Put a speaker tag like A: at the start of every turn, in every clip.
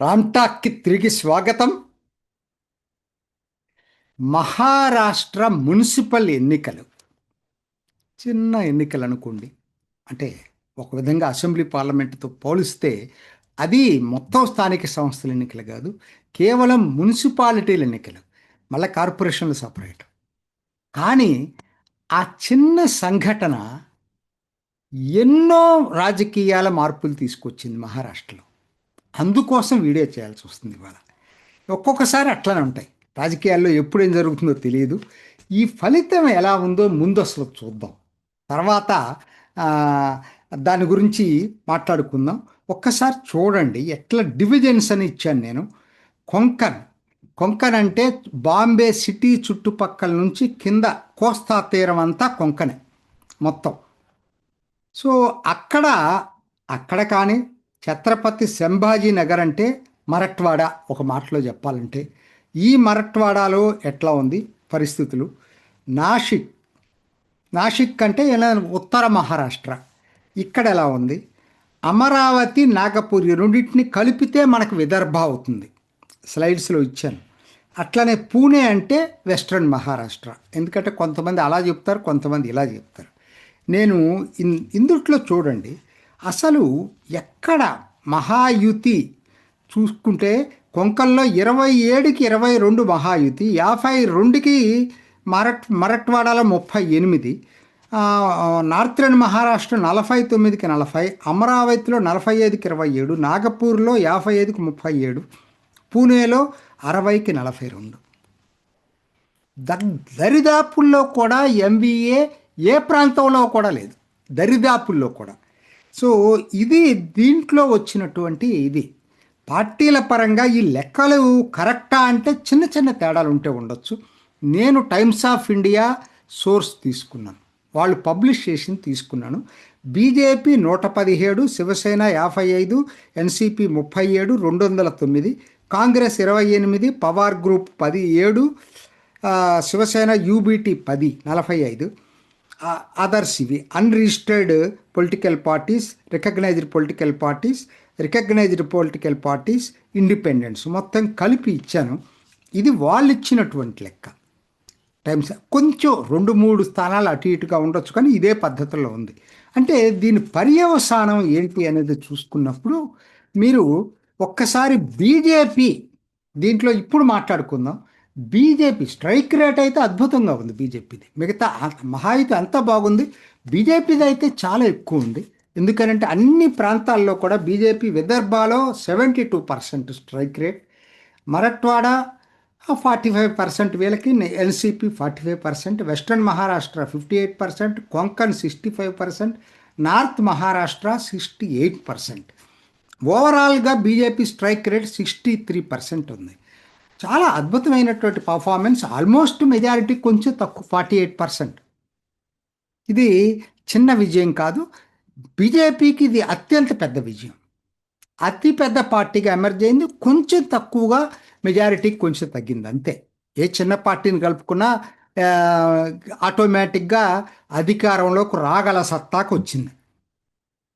A: రామ్టాక్కి తిరిగి స్వాగతం. మహారాష్ట్ర మున్సిపల్ ఎన్నికలు. చిన్న ఎన్నికలు అనుకోండి అంటే ఒక విధంగా అసెంబ్లీ పార్లమెంటుతో పోలిస్తే అది మొత్తం స్థానిక సంస్థల ఎన్నికలు కాదు కేవలం మున్సిపాలిటీల ఎన్నికలు. మళ్ళీ కార్పొరేషన్లు సపరేట్. కానీ ఆ చిన్న సంఘటన ఎన్నో రాజకీయాల మార్పులు తీసుకొచ్చింది మహారాష్ట్రలో. అందుకోసం వీడియో చేయాల్సి వస్తుంది ఇవాళ. ఒక్కొక్కసారి అట్లనే ఉంటాయి. రాజకీయాల్లో ఎప్పుడు ఏం జరుగుతుందో తెలియదు. ఈ ఫలితం ఎలా ఉందో ముందు అసలు చూద్దాం. తర్వాత దాని గురించి మాట్లాడుకుందాం. ఒక్కసారి చూడండి ఎట్లా డివిజన్స్ అని ఇచ్చాను నేను. కొంకన్ కొంకన్ అంటే బాంబే సిటీ చుట్టుపక్కల నుంచి కింద కోస్తా తీరం అంతా కొంకనే మొత్తం. సో అక్కడ అక్కడ కానీ ఛత్రపతి సంభాజీ నగర్ అంటే మరట్వాడ ఒక మాటలో చెప్పాలంటే. ఈ మరట్వాడాలో ఎట్లా ఉంది పరిస్థితులు? నాసిక్ నాసిక్ అంటే ఎలా ఉత్తర మహారాష్ట్ర. ఇక్కడ ఎలా ఉంది? అమరావతి నాగపూరి రెండింటిని కలిపితే మనకు విదర్భ అవుతుంది. స్లైడ్స్లో ఇచ్చాను. అట్లనే పూణే అంటే వెస్ట్రన్ మహారాష్ట్ర. ఎందుకంటే కొంతమంది అలా చెప్తారు కొంతమంది ఇలా చెప్తారు. నేను ఇన్ ఇందుట్లో చూడండి. అసలు ఎక్కడ మహాయుతి? చూసుకుంటే కొంకల్లో ఇరవై ఏడుకి ఇరవై రెండు మహాయుతి యాభై రెండుకి మరట్ మరట్వాడలో ముప్పై ఎనిమిది ఆ, నార్థరన్ మహారాష్ట్ర నలభై తొమ్మిదికి నలభై అమరావతిలో నలభై ఐదుకి ఇరవై ఏడు నాగపూర్లో యాభై ఐదుకి ముప్పై ఏడు పూణేలో అరవైకి నలభై రెండు. ద- దరిదాపుల్లో కూడా ఎంబీఏ ఏ ప్రాంతంలో కూడా లేదు. దరిదాపుల్లో కూడా. సో ఇది దీంట్లో వచ్చినటువంటి ఇది. పార్టీల పరంగా ఈ లెక్కలు కరెక్టా అంటే చిన్న చిన్న తేడాలు ఉంటే ఉండొచ్చు. నేను టైమ్స్ ఆఫ్ ఇండియా సోర్స్ తీసుకున్నాను. వాళ్ళు పబ్లిష్ చేసి తీసుకున్నాను. బీజేపీ నూట పదిహేడు శివసేన యాభై ఐదు ఎన్సిపి ముప్పై ఏడు రెండు వందల తొమ్మిది కాంగ్రెస్ ఇరవై ఎనిమిది పవార్ గ్రూప్ పది ఏడు శివసేన యూబీటీ పది నలభై ఐదు. అదర్స్ ఇవి. Unregistered political parties recognised political parties recognised political parties independents మొత్తం కలిపి ఇచ్చాను. ఇది వాళ్ళు ఇచ్చినటువంటి లెక్క. టైమ్స్ కొంచెం రెండు మూడు స్థానాలు అటు ఇటుగా ఉండొచ్చు కానీ ఇదే పద్ధతిలో ఉంది. అంటే దీని పర్యవసానం ఏంటి అనేది చూసుకున్నప్పుడు మీరు ఒక్కసారి బీజేపీ దీంట్లో ఇప్పుడు మాట్లాడుకుందాం. బీజేపీ స్ట్రైక్ రేట్ అయితే అద్భుతంగా ఉంది బీజేపీది. మిగతా మహా అయితే అంతా బాగుంది. బీజేపీది అయితే చాలా ఎక్కువ ఉంది. ఎందుకంటే అన్ని ప్రాంతాల్లో కూడా BJP విదర్భలో seventy two percent strike rate. Marathwada forty five percent వీళ్ళకి NCP forty five percent western Maharashtra fifty eight percent Konkan sixty five percent north Maharashtra sixty eight percent. ఓవరాల్గా BJP strike rate sixty three percent ఉంది. చాలా అద్భుతమైనటువంటి performance almost majority కొంచెం తక్కువ forty eight percent ఇది చిన్న విజయం కాదు. బీజేపీకి ఇది అత్యంత పెద్ద విజయం. అతి పెద్ద పార్టీగా ఎమర్జ్ అయింది. కొంచెం తక్కువగా మెజారిటీకి కొంచెం తగ్గింది అంతే. ఏ చిన్న పార్టీని కలుపుకున్నా ఆటోమేటిక్గా అధికారంలోకి రాగల సత్తాకు వచ్చింది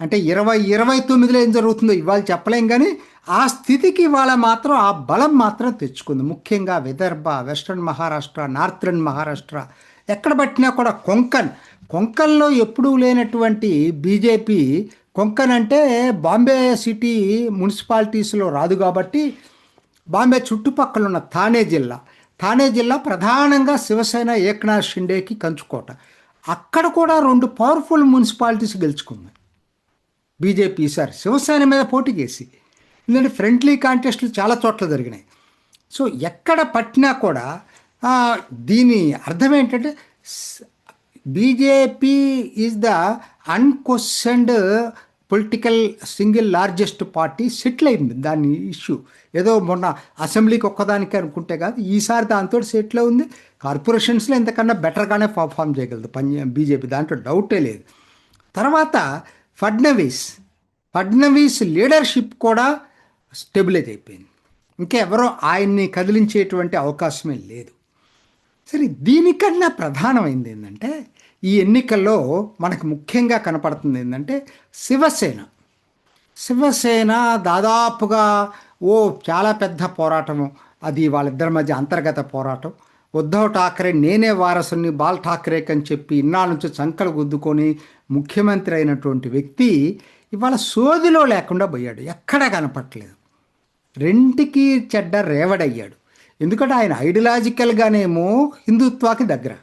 A: అంటే ఇరవై ఇరవై తొమ్మిదిలో ఏం జరుగుతుందో ఇవాళ చెప్పలేం కానీ ఆ స్థితికి ఇవాళ మాత్రం ఆ బలం మాత్రం తెచ్చుకుంది. ముఖ్యంగా విదర్భ వెస్ట్రన్ మహారాష్ట్ర నార్థర్న్ మహారాష్ట్ర. ఎక్కడ పట్టినా కూడా కొంకన్ కొంకన్లో ఎప్పుడూ లేనటువంటి బీజేపీ కొంకన్ అంటే బాంబే సిటీ మున్సిపాలిటీస్లో రాదు కాబట్టి బాంబే చుట్టుపక్కల ఉన్న థానే జిల్లా. థానే జిల్లా ప్రధానంగా శివసేన ఏక్నాథ్ షిండేకి కంచుకోట. అక్కడ కూడా రెండు పవర్ఫుల్ మున్సిపాలిటీస్ గెలుచుకుంది. బీజేపీ ఈసారి శివసేన మీద పోటీ చేసి ఎందుకంటే ఫ్రెండ్లీ కాంటెస్ట్లు చాలా చోట్ల జరిగినాయి. సో ఎక్కడ పట్టినా కూడా దీని అర్థం ఏంటంటే BJP is the unquestioned political single largest party settle అయింది దాని ఇష్యూ. ఏదో మొన్న అసెంబ్లీకి ఒక్కదానికి అనుకుంటే కాదు ఈసారి దాంతో సెటిల్ ఉంది కార్పొరేషన్స్లో ఎంతకన్నా బెటర్గానే పర్ఫామ్ చేయగలదు పని బీజేపీ దాంట్లో డౌటే లేదు. తర్వాత ఫడ్నవీస్. ఫడ్నవీస్ లీడర్షిప్ కూడా స్టెబిలైజ్ అయిపోయింది. ఇంకెవరో ఆయన్ని కదిలించేటువంటి అవకాశమే లేదు. సరే దీనికన్నా ప్రధానమైంది ఏంటంటే ఈ ఎన్నికల్లో మనకు ముఖ్యంగా కనపడుతుంది ఏంటంటే శివసేన. శివసేన దాదాపుగా ఓ చాలా పెద్ద పోరాటము. అది వాళ్ళిద్దరి మధ్య అంతర్గత పోరాటం. ఉద్ధవ్ ఠాక్రే నేనే వారసుని బాల్ ఠాక్రేక్ అని చెప్పి ఇన్నాళ్ళ నుంచి చంకలు గుద్దుకొని ముఖ్యమంత్రి అయినటువంటి వ్యక్తి ఇవాళ సోదిలో లేకుండా పోయాడు. ఎక్కడా కనపట్లేదు రెంటికి చెడ్డ రేవడయ్యాడు. ఎందుకంటే ఆయన ఐడియలాజికల్గానేమో హిందుత్వాకి దగ్గర.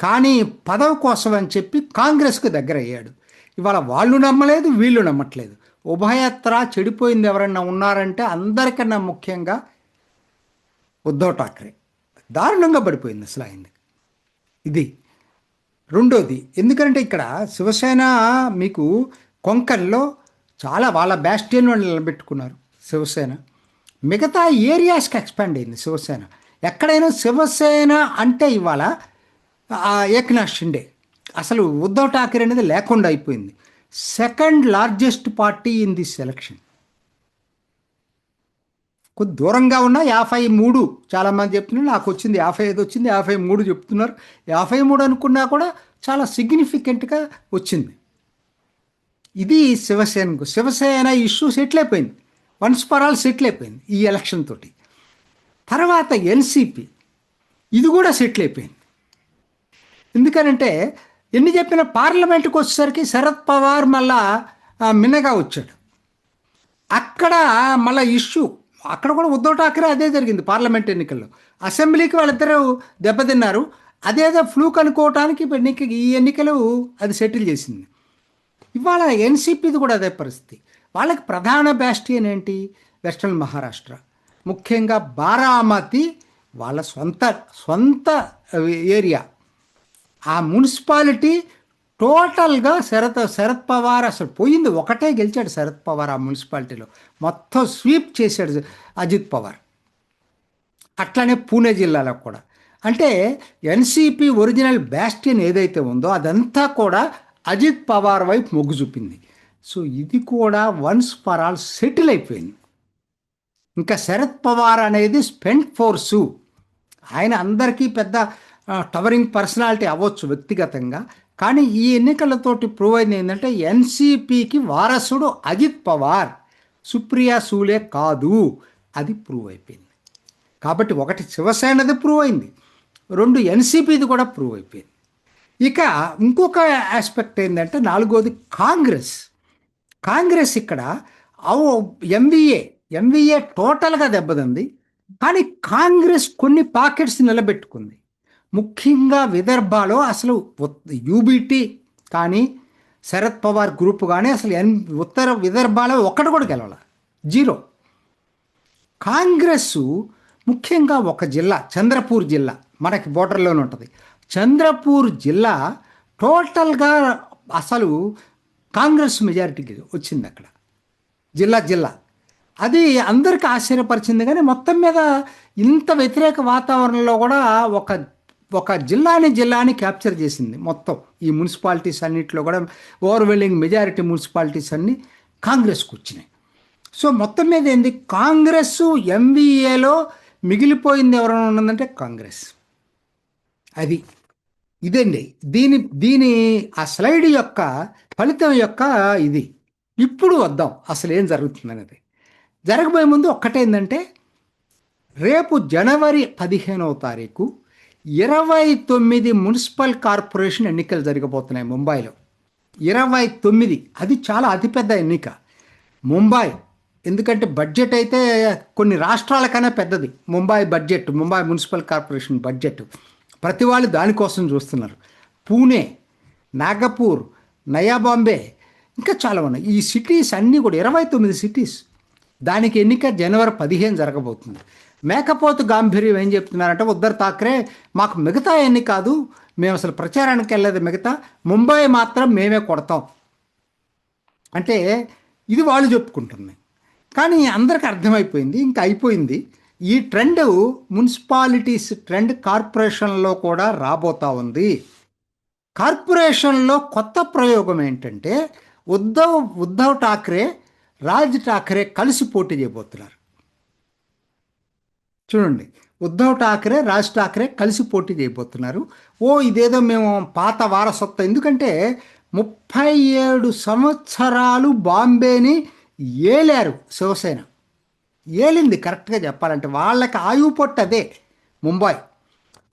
A: కానీ పదవి కోసం అని చెప్పి కాంగ్రెస్కు దగ్గర అయ్యాడు ఇవాళ వాళ్ళు నమ్మలేదు వీళ్ళు నమ్మట్లేదు. ఉభయత్ర చెడిపోయింది ఎవరన్నా ఉన్నారంటే అందరికన్నా ముఖ్యంగా ఉద్ధవ్ ఠాక్రే. దారుణంగా పడిపోయింది అసలు అయింది ఇది రెండోది. ఎందుకంటే ఇక్కడ శివసేన మీకు కొంకన్లో చాలా వాళ్ళ బ్యాస్టియన్ వాళ్ళు నిలబెట్టుకున్నారు శివసేన. మిగతా ఏరియాస్కి ఎక్స్పాండ్ అయింది శివసేన. ఎక్కడైనా శివసేన అంటే ఇవాళ ఏకనాథ్ షిండే. అసలు ఉద్ధవ్ ఠాకరే అనేది లేకుండా అయిపోయింది. Second largest party in this election. కొద్ది దూరంగా ఉన్న యాభై మూడు చాలామంది చెప్తున్నారు నాకు వచ్చింది యాభై ఐదు వచ్చింది యాభై మూడు చెప్తున్నారు. యాభై మూడు అనుకున్నా కూడా చాలా సిగ్నిఫికెంట్గా వచ్చింది. ఇది శివసేనకు శివసేన ఇష్యూ సెటిల్ అయిపోయింది. వన్స్ ఫర్ ఆల్ సెటిల్ అయిపోయింది ఈ ఎలక్షన్ తోటి. తర్వాత ఎన్సిపి ఇది కూడా సెటిల్ అయిపోయింది. ఎందుకనంటే ఎన్ని చెప్పిన పార్లమెంట్కి వచ్చేసరికి శరద్ పవార్ మళ్ళా మిన్నగా వచ్చాడు. అక్కడ మళ్ళీ ఇష్యూ అక్కడ కూడా ఉద్ధవ్ ఠాకరే అదే జరిగింది పార్లమెంట్ ఎన్నికల్లో. అసెంబ్లీకి వాళ్ళిద్దరూ దెబ్బతిన్నారు. అదేదో ఫ్లూక్ అనుకోవటానికి ఎన్నిక ఈ ఎన్నికలు అది సెటిల్ చేసింది. ఇవాళ ఎన్సీపీది కూడా అదే పరిస్థితి. వాళ్ళకి ప్రధాన బ్యాస్టియన్ ఏంటి? వెస్ట్రన్ మహారాష్ట్ర. ముఖ్యంగా బారామతి వాళ్ళ సొంత సొంత ఏరియా. ఆ మున్సిపాలిటీ టోటల్గా శరత్ శరద్ పవార్ అసలు పోయింది. ఒకటే గెలిచాడు శరద్ పవార్ ఆ మున్సిపాలిటీలో. మొత్తం స్వీప్ చేశాడు అజిత్ పవార్. అట్లానే పూణే జిల్లాలో కూడా. అంటే ఎన్సీపీ ఒరిజినల్ బ్యాస్టియన్ ఏదైతే ఉందో అదంతా కూడా అజిత్ పవార్ వైపు మొగ్గు చూపింది. సో ఇది కూడా వన్స్ ఫర్ ఆల్ సెటిల్ అయిపోయింది. ఇంకా శరద్ పవార్ అనేది స్పెండ్ ఫోర్సు ఆయన అందరికీ పెద్ద టవరింగ్ పర్సనాలిటీ అవ్వచ్చు వ్యక్తిగతంగా. కానీ ఈ ఎన్నికలతోటి ప్రూవ్ అయింది ఏంటంటే ఎన్సీపీకి వారసుడు అజిత్ పవార్ సుప్రియా సూలే కాదు. అది ప్రూవ్ అయిపోయింది. కాబట్టి ఒకటి శివసేనది ప్రూవ్ అయింది రెండు ఎన్సీపీది కూడా ప్రూవ్ అయిపోయింది. ఇక ఇంకొక ఆస్పెక్ట్ ఏంటంటే నాలుగోది కాంగ్రెస్. కాంగ్రెస్ ఇక్కడ అవు ఎంవీఏ ఎంవీఏ టోటల్గా దెబ్బతింది. కానీ కాంగ్రెస్ కొన్ని పాకెట్స్ నిలబెట్టుకుంది. ముఖ్యంగా విదర్భలో అసలు యూబీటీ కానీ శరద్ పవార్ గ్రూప్ కానీ అసలు ఎన్ ఉత్తర విదర్భలో ఒక్కటి కూడా గెలవాల. జీరో. కాంగ్రెస్ ముఖ్యంగా ఒక జిల్లా చంద్రపూర్ జిల్లా మనకి బోర్డర్లోనే ఉంటుంది. చంద్రపూర్ జిల్లా టోటల్గా అసలు కాంగ్రెస్ మెజారిటీకి వచ్చింది అక్కడ. జిల్లా జిల్లా. అది అందరికీ ఆశ్చర్యపరిచింది కానీ మొత్తం మీద ఇంత వ్యతిరేక వాతావరణంలో కూడా ఒక ఒక జిల్లాని జిల్లాని క్యాప్చర్ చేసింది మొత్తం. ఈ మున్సిపాలిటీస్ అన్నింటిలో కూడా ఓవర్వెల్లింగ్ మెజారిటీ మున్సిపాలిటీస్ అన్నీ కాంగ్రెస్కి వచ్చినాయి. సో మొత్తం మీద ఏంది? కాంగ్రెస్ ఎంవీఏలో మిగిలిపోయింది ఎవరైనా ఉన్నదంటే కాంగ్రెస్. అది ఇదండి. దీని దీని ఆ స్లైడ్ యొక్క ఫలితం యొక్క ఇది. ఇప్పుడు వద్దాం. అసలు ఏం జరుగుతుందనేది. జరగబోయే ముందు ఒక్కటేందంటే రేపు జనవరి పదిహేనవ తారీఖు ఇరవై తొమ్మిది మున్సిపల్ కార్పొరేషన్ ఎన్నికలు జరగబోతున్నాయి ముంబైలో. ఇరవై తొమ్మిది అది చాలా అతిపెద్ద ఎన్నిక. ముంబై ఎందుకంటే బడ్జెట్ అయితే కొన్ని రాష్ట్రాల కన్నా పెద్దది. Mumbai budget Mumbai municipal corporation budget. ప్రతి వాళ్ళు దానికోసం చూస్తున్నారు. పూణే నాగపూర్ నయా బాంబే ఇంకా చాలా ఉన్నాయి. ఈ సిటీస్ అన్నీ కూడా ఇరవై తొమ్మిది సిటీస్ దానికి ఎన్నిక జనవరి పదిహేను జరగబోతుంది. మేకపోతు గాంభీర్యం ఏం చెప్తున్నారంటే ఉద్దర్ థాక్రే మాకు మిగతా ఎన్ని కాదు మేము అసలు ప్రచారానికి వెళ్ళేది మిగతా ముంబై మాత్రం మేమే కొడతాం. అంటే ఇది వాళ్ళు చెప్పుకుంటుంది కానీ అందరికి అర్థమైపోయింది ఇంకా అయిపోయింది. ఈ ట్రెండ్ మున్సిపాలిటీస్ ట్రెండ్ కార్పొరేషన్లో కూడా రాబోతా ఉంది. కార్పొరేషన్లో కొత్త ప్రయోగం ఏంటంటే ఉద్ధవ్ ఉద్ధవ్ ఠాక్రే రాజ్ ఠాక్రే కలిసి పోటీ చేయబోతున్నారు. చూడండి ఉద్ధవ్ ఠాక్రే రాజ్ ఠాక్రే కలిసి పోటీ చేయబోతున్నారు. ఓ ఇదేదో మేము పాత వారసత్వం. ఎందుకంటే ముప్పై ఏడు సంవత్సరాలు బాంబేని ఏలారు శివసేన. ఏలింది కరెక్ట్గా చెప్పాలంటే. వాళ్ళకి ఆయువు పొట్టు అదే ముంబై.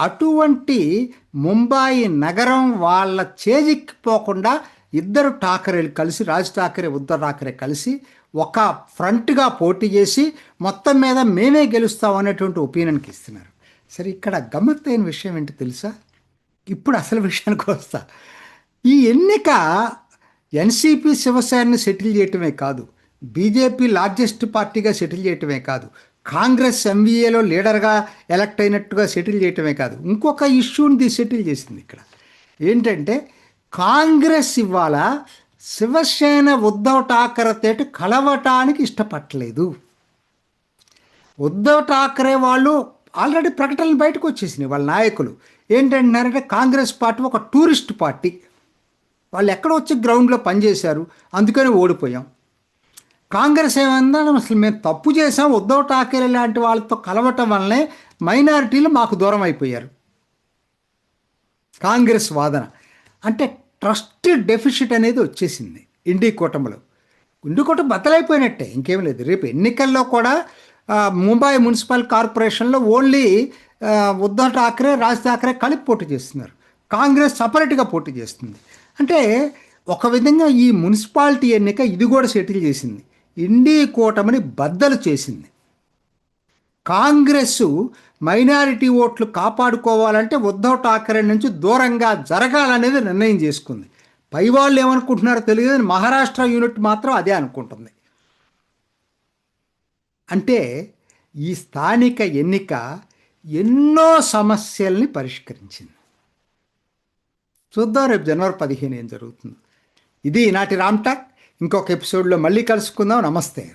A: అటువంటి ముంబాయి నగరం వాళ్ళ చేజిక్కిపోకుండా ఇద్దరు ఠాకరేలు కలిసి రాజ్ ఠాకరే ఉద్ధవ్ ఠాకరే కలిసి ఒక ఫ్రంట్గా పోటీ చేసి మొత్తం మీద మేమే గెలుస్తాం అనేటువంటి ఒపీనియన్కి ఇస్తున్నారు. సరే ఇక్కడ గమ్మత్తైన విషయం ఏంటి తెలుసా? ఇప్పుడు అసలు విషయానికి వస్తా. ఈ ఎన్నిక ఎన్సీపీ శివసేనని సెటిల్ చేయటమే కాదు బీజేపీ లార్జెస్ట్ పార్టీగా సెటిల్ చేయటమే కాదు కాంగ్రెస్ ఎంవీఏలో లీడర్గా ఎలక్ట్ అయినట్టుగా సెటిల్ చేయటమే కాదు ఇంకొక ఇష్యూని సెటిల్ చేసింది ఇక్కడ. ఏంటంటే కాంగ్రెస్ ఇవాళ శివసేన ఉద్ధవ్ ఠాకరే ఠాకరేతో కలవటానికి ఇష్టపడలేదు. ఉద్ధవ్ ఠాకరే వాళ్ళు ఆల్రెడీ ప్రకటనలు బయటకు వచ్చేసినాయి వాళ్ళ నాయకులు. ఏంటంటున్నారంటే కాంగ్రెస్ పార్టీ ఒక టూరిస్ట్ పార్టీ. వాళ్ళు ఎక్కడ వచ్చి గ్రౌండ్లో పనిచేశారు అందుకని ఓడిపోయాం. కాంగ్రెస్ ఏమన్నా అసలు మేము తప్పు చేసాం ఉద్ధవ్ ఠాకరే లాంటి వాళ్ళతో కలవటం వల్లనే మైనారిటీలు మాకు దూరం అయిపోయారు. కాంగ్రెస్ వాదన. అంటే ట్రస్ట్ డెఫిషిట్ అనేది వచ్చేసింది. ఇండి కూటమిలో. ఇండి కూటమి బద్దలైపోయినట్టే ఇంకేం లేదు. రేపు ఎన్నికల్లో కూడా ముంబై మున్సిపల్ కార్పొరేషన్లో ఓన్లీ ఆ, ఉద్ధవ్ రాజ్ ఠాక్రే కలిపి పోటీ చేస్తున్నారు. కాంగ్రెస్ సపరేట్గా పోటీ చేస్తుంది. అంటే ఒక విధంగా ఈ మున్సిపాలిటీ ఎన్నిక ఇది కూడా సెటిల్ చేసింది. ఇండి కూటమిని బద్దలు చేసింది. కాంగ్రెస్ మైనారిటీ ఓట్లు కాపాడుకోవాలంటే ఉద్ధవ్ ఠాకరే నుంచి దూరంగా జరగాలనేది నిర్ణయం చేసుకుంది. పై వాళ్ళు ఏమనుకుంటున్నారో తెలియదు మహారాష్ట్ర యూనిట్ మాత్రం అదే అనుకుంటుంది. అంటే ఈ స్థానిక ఎన్నిక ఎన్నో సమస్యల్ని పరిష్కరించింది. చూద్దాం రేపు జనవరి పదిహేను ఏం జరుగుతుందో. ఇది ఈనాటి రామ్టాక్ ఇంకొక ఎపిసోడ్లో మళ్ళీ కలుసుకుందాం. నమస్తే.